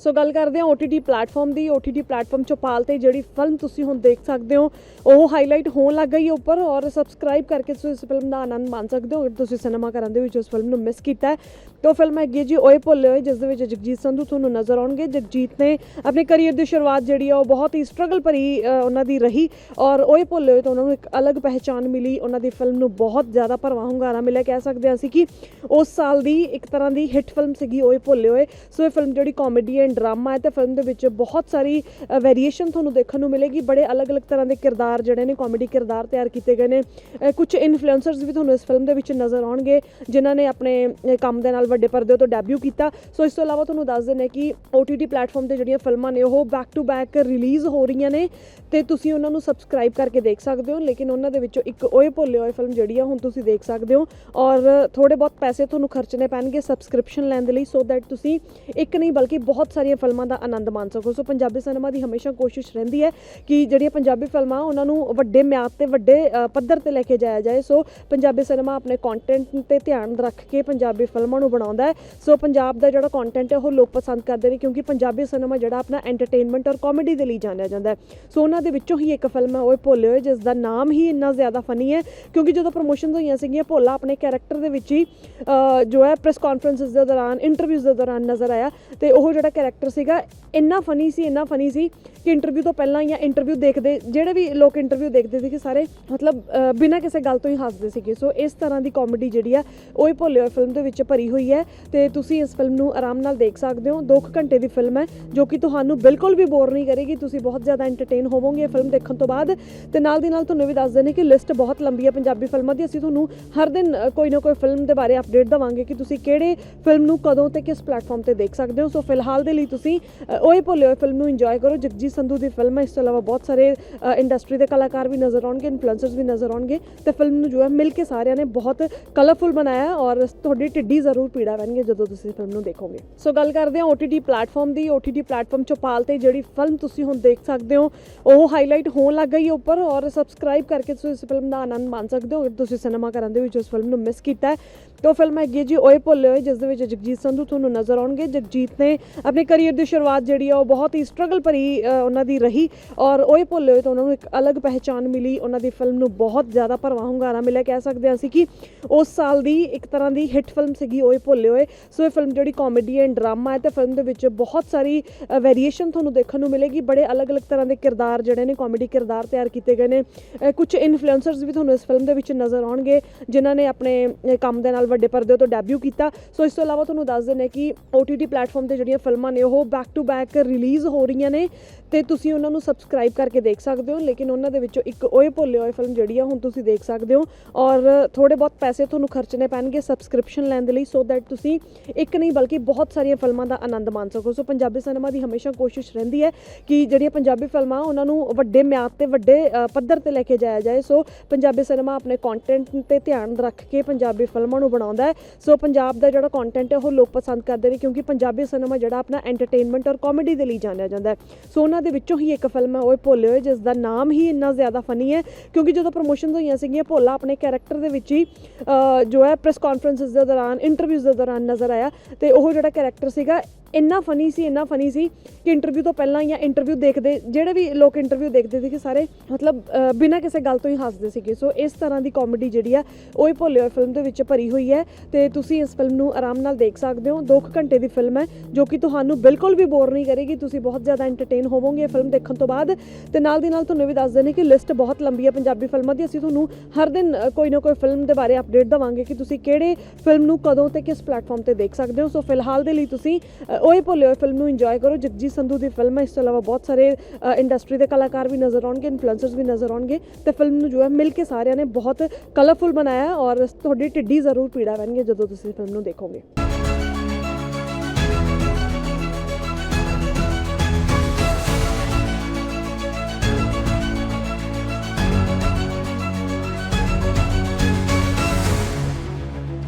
ਸੋ ਗੱਲ ਕਰਦੇ ਹਾਂ OTT ਪਲੇਟਫਾਰਮ ਦੀ OTT ਪਲੇਟਫਾਰਮ ਚੋਪਾਲ ਤੇ ਜਿਹੜੀ ਫਿਲਮ ਤੁਸੀਂ ਹੁਣ ਦੇਖ ਸਕਦੇ ਹੋ, ਉਹ ਹਾਈਲਾਈਟ ਹੋਣ ਲੱਗ ਗਈ ਹੈ ਉੱਪਰ ਔਰ ਸਬਸਕ੍ਰਾਈਬ ਕਰਕੇ ਤੁਸੀਂ ਇਸ ਫਿਲਮ ਦਾ ਆਨੰਦ ਮਾਣ ਸਕਦੇ ਹੋ। ਅਗਰ ਤੁਸੀਂ ਸਿਨੇਮਾ ਘਰਾਂ ਦੇ ਵਿੱਚ ਉਸ ਫਿਲਮ ਨੂੰ ਮਿਸ ਕੀਤਾ ਹੈ ਉਹ ਫਿਲਮ ਹੈਗੀ ਹੈ ਜੀ, ਓਏ ਭੁੱਲੇ ਹੋਏ, ਜਿਸ ਦੇ ਵਿੱਚ ਜਗਜੀਤ ਸੰਧੂ ਤੁਹਾਨੂੰ ਨਜ਼ਰ ਆਉਣਗੇ। ਜਗਜੀਤ ਨੇ ਆਪਣੇ ਕੈਰੀਅਰ ਦੀ ਸ਼ੁਰੂਆਤ ਜਿਹੜੀ ਆ, ਉਹ ਬਹੁਤ ਹੀ ਸਟਰਗਲ ਭਰੀ ਉਹਨਾਂ ਦੀ ਰਹੀ ਔਰ ਓਏ ਭੁੱਲੇ ਹੋਏ ਤੋਂ ਉਹਨਾਂ ਨੂੰ ਇੱਕ ਅਲੱਗ ਪਹਿਚਾਨ ਮਿਲੀ। ਉਹਨਾਂ ਦੀ ਫਿਲਮ ਨੂੰ ਬਹੁਤ ਜ਼ਿਆਦਾ ਭਰਵਾਂ ਹੁੰਗਾਰਾ ਮਿਲਿਆ। ਕਹਿ ਸਕਦੇ ਹਾਂ ਅਸੀਂ ਕਿ ਉਸ ਸਾਲ ਦੀ ਇੱਕ ਤਰ੍ਹਾਂ ਦੀ ਹਿੱਟ ਫਿਲਮ ਸੀਗੀ ਓਏ ਭੁੱਲੇ ਹੋਏ। ਸੋ ਇਹ ਫਿਲਮ ਜਿਹੜੀ ਕਾਮੇਡੀ ਐਂਡ ਡਰਾਮਾ ਹੈ, ਤੇ ਫਿਲਮ ਦੇ ਵਿੱਚ ਬਹੁਤ ਸਾਰੀ ਵੇਰੀਏਸ਼ਨ ਤੁਹਾਨੂੰ ਦੇਖਣ ਨੂੰ ਮਿਲੇਗੀ। ਬੜੇ ਅਲੱਗ-ਅਲੱਗ ਤਰ੍ਹਾਂ ਦੇ ਕਿਰਦਾਰ ਜਿਹੜੇ ਨੇ ਕਾਮੇਡੀ ਕਿਰਦਾਰ ਤਿਆਰ ਕੀਤੇ ਗਏ ਨੇ। ਕੁਝ ਇਨਫਲੂਐਂਸਰਸ ਵੀ ਤੁਹਾਨੂੰ ਇਸ ਫਿਲਮ ਦੇ ਵਿੱਚ ਨਜ਼ਰ ਆਉਣਗੇ, ਜਿਨ੍ਹਾਂ ਨੇ ਆਪਣੇ ਕੰਮ ਦੇ ਨਾਲ ਵੱਡੇ ਪਰਦੇ ਤੋਂ ਡੈਬਿਊ ਕੀਤਾ। ਸੋ ਇਸ ਤੋਂ ਇਲਾਵਾ ਤੁਹਾਨੂੰ ਦੱਸ ਦਿੰਦੇ ਕਿ OTT ਪਲੇਟਫਾਰਮ ਤੇ ਜਿਹੜੀਆਂ ਫਿਲਮਾਂ ਨੇ, ਉਹ ਬੈਕ ਟੂ ਬੈਕ ਰਿਲੀਜ਼ ਹੋ ਰਹੀਆਂ ਨੇ ਤੇ ਤੁਸੀਂ ਉਹਨਾਂ ਨੂੰ ਸਬਸਕ੍ਰਾਈਬ ਕਰਕੇ ਦੇਖ ਸਕਦੇ ਹੋ, ਲੇਕਿਨ ਉਹਨਾਂ ਦੇ ਵਿੱਚੋਂ ਇੱਕ ਓਏ ਭੁੱਲੇ ਹੋਏ ਫਿਲਮ ਜਿਹੜੀ ਆ, ਹੁਣ ਤੁਸੀਂ ਦੇਖ ਸਕਦੇ ਹੋ। ਔਰ ਥੋੜੇ ਬਹੁਤ ਪੈਸੇ ਤੁਹਾਨੂੰ ਖਰਚਣੇ ਪੈਣਗੇ ਸਬਸਕ੍ਰਿਪਸ਼ਨ ਲੈਣ ਦੇ ਲਈ ਸੋ ਦੈਟ ਤੁਸੀਂ ਇੱਕ ਨਹੀਂ, ਬਲਕਿ ਬਹੁਤ ਸਾਰੀਆਂ ਫਿਲਮਾਂ ਦਾ ਆਨੰਦ ਮਾਣ ਸਕੋ। ਸੋ ਪੰਜਾਬੀ ਸਿਨੇਮਾ ਦੀ ਹਮੇਸ਼ਾ ਕੋਸ਼ਿਸ਼ ਰਹਿੰਦੀ ਹੈ ਕਿ ਜਿਹੜੀਆਂ ਪੰਜਾਬੀ ਫਿਲਮਾਂ, ਉਹਨਾਂ ਨੂੰ ਵੱਡੇ ਮਿਆਦ ਤੇ ਵੱਡੇ ਪੱਧਰ ਤੇ ਲੈ ਕੇ ਜਾਇਆ ਜਾਏ। ਸੋ ਪੰਜਾਬੀ ਸਿਨੇਮਾ ਆਪਣੇ ਕੰਟੈਂਟ ਤੇ ਧਿਆਨ ਰੱਖ ਕੇ ਪੰਜਾਬੀ ਫਿਲਮਾਂ ਨੂੰ ਬਣਾਉਂਦਾ ਸੋ ਪੰਜਾਬ ਦਾ ਜਿਹੜਾ ਕੰਟੈਂਟ ਹੈ, ਉਹ ਲੋਕ ਪਸੰਦ ਕਰਦੇ ਨੇ ਕਿਉਂਕਿ ਪੰਜਾਬੀ ਸਿਨੇਮਾ ਜਿਹੜਾ ਆਪਣਾ ਐਂਟਰਟੇਨਮੈਂਟ ਔਰ ਕਾਮੇਡੀ ਦੇ ਲਈ ਜਾਣਿਆ ਜਾਂਦਾ ਸੋ ਉਹਨਾਂ ਦੇ ਵਿੱਚੋਂ ਹੀ ਇੱਕ ਫਿਲਮ ਹੈ ਓਏ ਭੋਲੇ ਹੋਏ ਜਿਸ ਦਾ ਨਾਮ ਹੀ ਇੰਨਾ ਜ਼ਿਆਦਾ ਫਨੀ ਹੈ ਕਿਉਂਕਿ ਜਦੋਂ ਪ੍ਰੋਮੋਸ਼ਨਸ ਹੋਈਆਂ ਸੀਗੀਆਂ, ਭੋਲਾ ਆਪਣੇ ਕੈਰੈਕਟਰ ਦੇ ਵਿੱਚ ਹੀ ਜੋ ਹੈ ਪ੍ਰੈਸ ਕਾਨਫਰੰਸਸ ਦੇ ਦੌਰਾਨ ਇੰਟਰਵਿਊਜ਼ ਦੇ ਦੌਰਾਨ ਨਜ਼ਰ ਆਇਆ ਤੇ ਉਹ ਜਿਹੜਾ ਕੈਰੈਕਟਰ ਸੀਗਾ, ਇੰਨਾ ਫਨੀ ਸੀ, ਇੰਨਾ ਫਨੀ ਸੀ ਕਿ ਇੰਟਰਵਿਊ ਤੋਂ ਪਹਿਲਾਂ ਜਾਂ ਇੰਟਰਵਿਊ ਦੇਖਦੇ, ਜਿਹੜੇ ਵੀ ਲੋਕ ਇੰਟਰਵਿਊ ਦੇਖਦੇ ਸੀ ਕਿ ਸਾਰੇ, ਮਤਲਬ ਬਿਨਾਂ ਕਿਸੇ ਗੱਲ ਤੋਂ ਹੀ ਹੱਸਦੇ ਸੀਗੇ। ਸੋ ਇਸ ਤਰ੍ਹਾਂ ਦੀ ਕਾਮੇਡੀ ਜਿਹੜੀ ਆ ਓਏ ਭੋਲੇ ਹੋਏ ਫਿਲਮ ਦੇ ਵਿੱਚ ਭਰੀ ਹੋਈ ਹੈ ਤੇ ਤੁਸੀਂ ਇਸ ਫਿਲਮ ਨੂੰ ਆਰਾਮ ਨਾਲ ਦੇਖ ਸਕਦੇ ਹੋ। 2 ਘੰਟੇ ਦੀ ਫਿਲਮ ਹੈ ਜੋ ਕਿ ਤੁਹਾਨੂੰ ਬਿਲਕੁਲ ਵੀ ਬੋਰ ਨਹੀਂ ਕਰੇਗੀ। ਤੁਸੀਂ ਬਹੁਤ ਜ਼ਿਆਦਾ ਐਂਟਰਟੇਨ ਹੋਵੋਗੇ ਇਹ ਫਿਲਮ ਦੇਖਣ ਤੋਂ ਬਾਅਦ। ਤੇ ਨਾਲ ਦੀ ਨਾਲ ਤੁਹਾਨੂੰ ਵੀ ਦੱਸ ਦਿੰਦੇ ਕਿ ਲਿਸਟ ਬਹੁਤ ਲੰਬੀ ਹੈ ਪੰਜਾਬੀ ਫਿਲਮਾਂ ਦੀ। ਅਸੀਂ ਤੁਹਾਨੂੰ ਹਰ ਦਿਨ ਕੋਈ ਨਾ ਕੋਈ ਫਿਲਮ ਦੇ ਬਾਰੇ ਅਪਡੇਟ ਦਵਾਂਗੇ ਕਿ ਤੁਸੀਂ ਕਿਹੜੇ ਫਿਲਮ ਨੂੰ ਕਦੋਂ ਤੇ ਕਿਸ ਪਲੇਟਫਾਰਮ ਤੇ ਦੇਖ ਸਕਦੇ ਹੋ। ਸੋ ਫਿਲਹਾਲ ਦੇ ਲਈ ਤੁਸੀਂ ਅ, ਓਏ ਭੋਲੇ ਹੋਏ ਫਿਲਮ ਨੂੰ ਇੰਜੋਏ ਕਰੋ। ਜਗਜੀਤ ਸੰਧੂ ਦੀ ਫਿਲਮ ਹੈ। ਇਸ ਤੋਂ ਇਲਾਵਾ ਬਹੁਤ ਸਾਰੇ ਇੰਡਸਟਰੀ ਦੇ ਕਲਾਕਾਰ ਵੀ ਨਜ਼ਰ ਆਉਣਗੇ ਇਨਫਲੂਐਂਸਰਸ ਵੀ ਨਜ਼ਰ ਆਉਣਗੇ। ਤੇ ਫਿਲਮ ਨੂੰ ਜੋ ਹੈ ਮਿਲ ਕੇ ਸਾਰਿਆਂ ਨੇ ਬਹੁਤ ਕਲਰਫੁਲ ਬਣਾਇਆ ਔਰ ਤੁਹਾਡੀ ਟਿੱਡੀ ਜ਼ਰੂਰ ਪੀੜਾ ਪੈਣਗੇ ਜਦੋਂ ਤੁਸੀਂ ਫਿਲਮ ਨੂੰ ਦੇਖੋਗੇ। ਸੋ ਗੱਲ ਕਰਦੇ ਹਾਂ OTT ਪਲੇਟਫਾਰਮ ਦੀ। OTT ਪਲੇਟਫਾਰਮ ਚੋਪਾਲ ਤੇ ਜਿਹੜੀ ਫਿਲਮ ਤੁਸੀਂ ਹੁਣ ਦੇਖ ਸਕਦੇ ਹੋ, ਉਹ ਹਾਈਲਾਈਟ ਹੋਣ ਲੱਗ ਗਈ ਹੈ ਉੱਪਰ ਔਰ ਸਬਸਕ੍ਰਾਈਬ ਕਰਕੇ ਤੁਸੀਂ ਇਸ ਫਿਲਮ ਦਾ ਆਨੰਦ ਮਾਣ ਸਕਦੇ ਹੋ। ਅਗਰ ਤੁਸੀਂ ਸਿਨੇਮਾ ਘਰਾਂ ਦੇ ਵਿੱਚ ਉਸ ਫਿਲਮ ਨੂੰ ਮਿਸ ਕੀਤਾ ਉਹ ਫਿਲਮ ਹੈਗੀ ਹੈ ਜੀ, ਓਏ ਭੁੱਲੇ ਹੋਏ, ਜਿਸ ਦੇ ਵਿੱਚ ਜਗਜੀਤ ਸੰਧੂ ਤੁਹਾਨੂੰ ਨਜ਼ਰ ਆਉਣਗੇ। ਜਗਜੀਤ ਨੇ ਆਪਣੇ ਕੈਰੀਅਰ ਦੀ ਸ਼ੁਰੂਆਤ ਜਿਹੜੀ ਆ, ਉਹ ਬਹੁਤ ਹੀ ਸਟਰਗਲ ਭਰੀ ਉਹਨਾਂ ਦੀ ਰਹੀ ਔਰ ਓਏ ਭੁੱਲੇ ਹੋਏ ਤੋਂ ਉਹਨਾਂ ਨੂੰ ਇੱਕ ਅਲੱਗ ਪਹਿਚਾਨ ਮਿਲੀ। ਉਹਨਾਂ ਦੀ ਫਿਲਮ ਨੂੰ ਬਹੁਤ ਜ਼ਿਆਦਾ ਭਰਵਾਂ ਹੁੰਗਾਰਾ ਮਿਲਿਆ। ਕਹਿ ਸਕਦੇ ਹਾਂ ਅਸੀਂ ਕਿ ਉਸ ਸਾਲ ਦੀ ਇੱਕ ਤਰ੍ਹਾਂ ਦੀ ਹਿੱਟ ਫਿਲਮ ਸੀਗੀ ਓਏ ਭੁੱਲੇ ਹੋਏ। ਸੋ ਇਹ ਫਿਲਮ ਜਿਹੜੀ ਕਾਮੇਡੀ ਐਂਡ ਡਰਾਮਾ ਹੈ, ਤੇ ਫਿਲਮ ਦੇ ਵਿੱਚ ਬਹੁਤ ਸਾਰੀ ਵੇਰੀਏਸ਼ਨ ਤੁਹਾਨੂੰ ਦੇਖਣ ਨੂੰ ਮਿਲੇਗੀ। ਬੜੇ ਅਲੱਗ-ਅਲੱਗ ਤਰ੍ਹਾਂ ਦੇ ਕਿਰਦਾਰ ਜਿਹੜੇ ਨੇ ਕਾਮੇਡੀ ਕਿਰਦਾਰ ਤਿਆਰ ਕੀਤੇ ਗਏ ਨੇ। ਕੁਝ ਇਨਫਲੂਐਂਸਰਸ ਵੀ ਤੁਹਾਨੂੰ ਇਸ ਫਿਲਮ ਦੇ ਵਿੱਚ ਨਜ਼ਰ ਆਉਣਗੇ, ਜਿਨ੍ਹਾਂ ਨੇ ਆਪਣੇ ਕੰਮ ਦੇ ਨਾਲ ਵੱਡੇ ਪਰਦੇ ਤੋਂ ਡੈਬਿਊ ਕੀਤਾ। ਸੋ ਇਸ ਤੋਂ ਇਲਾਵਾ ਤੁਹਾਨੂੰ ਦੱਸ ਦਿੰਦੇ ਕਿ OTT ਪਲੇਟਫਾਰਮ ਤੇ ਜਿਹੜੀਆਂ ਫਿਲਮਾਂ ਨੇ, ਉਹ ਬੈਕ ਟੂ ਬੈਕ ਰਿਲੀਜ਼ ਹੋ ਰਹੀਆਂ ਨੇ ਤੇ ਤੁਸੀਂ ਉਹਨਾਂ ਨੂੰ ਸਬਸਕ੍ਰਾਈਬ ਕਰਕੇ ਦੇਖ ਸਕਦੇ ਹੋ, ਲੇਕਿਨ ਉਹਨਾਂ ਦੇ ਵਿੱਚੋਂ ਇੱਕ ਓਏ ਭੋਲੇ ਹੋਏ ਫਿਲਮ ਜਿਹੜੀ ਆ, ਹੁਣ ਤੁਸੀਂ ਦੇਖ ਸਕਦੇ ਹੋ। ਔਰ ਥੋੜੇ ਬਹੁਤ ਪੈਸੇ ਤੁਹਾਨੂੰ ਖਰਚਣੇ ਪੈਣਗੇ ਸਬਸਕ੍ਰਿਪਸ਼ਨ ਲੈਣ ਦੇ ਲਈ ਸੋ ਦੈਟ ਤੁਸੀਂ ਇੱਕ ਨਹੀਂ, ਬਲਕਿ ਬਹੁਤ ਸਾਰੀਆਂ ਫਿਲਮਾਂ ਦਾ ਆਨੰਦ ਮਾਣ ਸਕੋ। ਸੋ ਪੰਜਾਬੀ ਸਿਨੇਮਾ ਦੀ ਹਮੇਸ਼ਾ ਕੋਸ਼ਿਸ਼ ਰਹਿੰਦੀ ਹੈ ਕਿ ਜਿਹੜੀਆਂ ਪੰਜਾਬੀ ਫਿਲਮਾਂ, ਉਹਨਾਂ ਨੂੰ ਵੱਡੇ ਮਿਆਦ ਤੇ ਵੱਡੇ ਪੱਧਰ ਤੇ ਲੈ ਕੇ ਜਾਇਆ ਜਾਏ। ਸੋ ਪੰਜਾਬੀ ਸਿਨੇਮਾ ਆਪਣੇ ਕੰਟੈਂਟ ਤੇ ਧਿਆਨ ਰੱਖ ਕੇ ਪੰਜਾਬੀ ਫਿਲਮਾਂ ਨੂੰ ਬਣਾਉਂਦਾ ਸੋ ਪੰਜਾਬ ਦਾ ਜਿਹੜਾ ਕੰਟੈਂਟ ਹੈ, ਉਹ ਲੋਕ ਪਸੰਦ ਕਰਦੇ ਨੇ ਕਿਉਂਕਿ ਪੰਜਾਬੀ ਸਿਨੇਮਾ ਜਿਹੜਾ ਆਪਣਾ ਐਂਟਰਟੇਨਮੈਂਟ ਔਰ ਕਾਮੇਡੀ ਦੇ ਲਈ ਜਾਣਿਆ ਜਾਂਦਾ ਸੋ ਉਹਨਾਂ ਦੇ ਵਿੱਚੋਂ ਹੀ ਇੱਕ ਫਿਲਮ ਹੈ ਓਏ ਭੋਲੇ ਹੋਏ ਜਿਸ ਦਾ ਨਾਮ ਹੀ ਇੰਨਾ ਜ਼ਿਆਦਾ ਫਨੀ ਹੈ ਕਿਉਂਕਿ ਜਦੋਂ ਪ੍ਰੋਮੋਸ਼ਨਸ ਹੋਈਆਂ ਸੀਗੀਆਂ, ਭੋਲਾ ਆਪਣੇ ਕੈਰੈਕਟਰ ਦੇ ਵਿੱਚ ਹੀ ਜੋ ਹੈ ਪ੍ਰੈਸ ਕਾਨਫਰੰਸਸ ਦੇ ਦੌਰਾਨ ਇੰਟਰਵਿਊਜ਼ ਦੇ ਦੌਰਾਨ ਨਜ਼ਰ ਆਇਆ ਤੇ ਉਹ ਜਿਹੜਾ ਕੈਰੈਕਟਰ ਸੀਗਾ ਇੰਨਾ ਫਨੀ ਸੀ, ਇੰਨਾ ਫਨੀ ਸੀ ਕਿ ਇੰਟਰਵਿਊ ਤੋਂ ਪਹਿਲਾਂ ਜਾਂ ਇੰਟਰਵਿਊ ਦੇਖਦੇ, ਜਿਹੜੇ ਵੀ ਲੋਕ ਇੰਟਰਵਿਊ ਦੇਖਦੇ ਸੀ ਕਿ ਸਾਰੇ, ਮਤਲਬ ਬਿਨਾਂ ਕਿਸੇ ਗੱਲ ਤੋਂ ਹੀ ਹੱਸਦੇ ਸੀਗੇ। ਸੋ ਇਸ ਤਰ੍ਹਾਂ ਦੀ ਕਾਮੇਡੀ ਜਿਹੜੀ ਆ, ਉਹ ਹੀ ਭੋਲੇ ਹੋਏ ਫਿਲਮ ਦੇ ਵਿੱਚ ਭਰੀ ਹੋਈ ਹੈ ਤੇ ਤੁਸੀਂ ਇਸ ਫਿਲਮ ਨੂੰ ਆਰਾਮ ਨਾਲ ਦੇਖ ਸਕਦੇ ਹੋ। 2 ਘੰਟੇ ਦੀ ਫਿਲਮ ਹੈ, ਜੋ ਕਿ ਤੁਹਾਨੂੰ ਬਿਲਕੁਲ ਵੀ ਬੋਰ ਨਹੀਂ ਕਰੇਗੀ। ਤੁਸੀਂ ਬਹੁਤ ਜ਼ਿਆਦਾ ਐਂਟਰਟੇਨ ਹੋਵੋਗੇ ਇਹ ਫਿਲਮ ਦੇਖਣ ਤੋਂ ਬਾਅਦ। ਤੇ ਨਾਲ ਦੀ ਨਾਲ ਤੁਹਾਨੂੰ ਵੀ ਦੱਸ ਦਿੰਦੇ ਕਿ ਲਿਸਟ ਬਹੁਤ ਲੰਬੀ ਹੈ ਪੰਜਾਬੀ ਫਿਲਮਾਂ ਦੀ। ਅਸੀਂ ਤੁਹਾਨੂੰ ਹਰ ਦਿਨ ਕੋਈ ਨਾ ਕੋਈ ਫਿਲਮ ਦੇ ਬਾਰੇ ਅਪਡੇਟ ਦਵਾਂਗੇ ਕਿ ਤੁਸੀਂ ਕਿਹੜੇ ਫਿਲਮ ਨੂੰ ਕਦੋਂ ਤੇ ਕਿਸ ਪਲੇਟਫਾਰਮ ਤੇ ਦੇਖ ਸਕਦੇ ਹੋ। ਸੋ ਫਿਲਹਾਲ ਦੇ ਲਈ ਤੁਸੀਂ ਅ, ਓਏ ਭੋਲੇ ਹੋਏ ਫਿਲਮ ਨੂੰ ਇੰਜੋਏ ਕਰੋ। ਜਗਜੀਤ ਸੰਧੂ ਦੀ ਫਿਲਮ ਹੈ ਇਸ ਤੋਂ ਇਲਾਵਾ ਬਹੁਤ ਸਾਰੇ ਇੰਡਸਟਰੀ ਦੇ ਕਲਾਕਾਰ ਵੀ ਨਜ਼ਰ ਆਉਣਗੇ ਇਨਫਲੂਐਂਸਰਸ ਵੀ ਨਜ਼ਰ ਆਉਣਗੇ ਤੇ ਫਿਲਮ ਨੂੰ ਜੋ ਹੈ ਮਿਲ ਕੇ ਸਾਰਿਆਂ ਨੇ ਬਹੁਤ ਕਲਰਫੁਲ ਬਣਾਇਆ ਔਰ ਤੁਹਾਡੀ ਢਿੱਡੀ ਜ਼ਰੂਰ ਪੀੜਾ ਪੈਣਗੇ ਜਦੋਂ ਤੁਸੀਂ ਫਿਲਮ ਨੂੰ ਦੇਖੋਗੇ।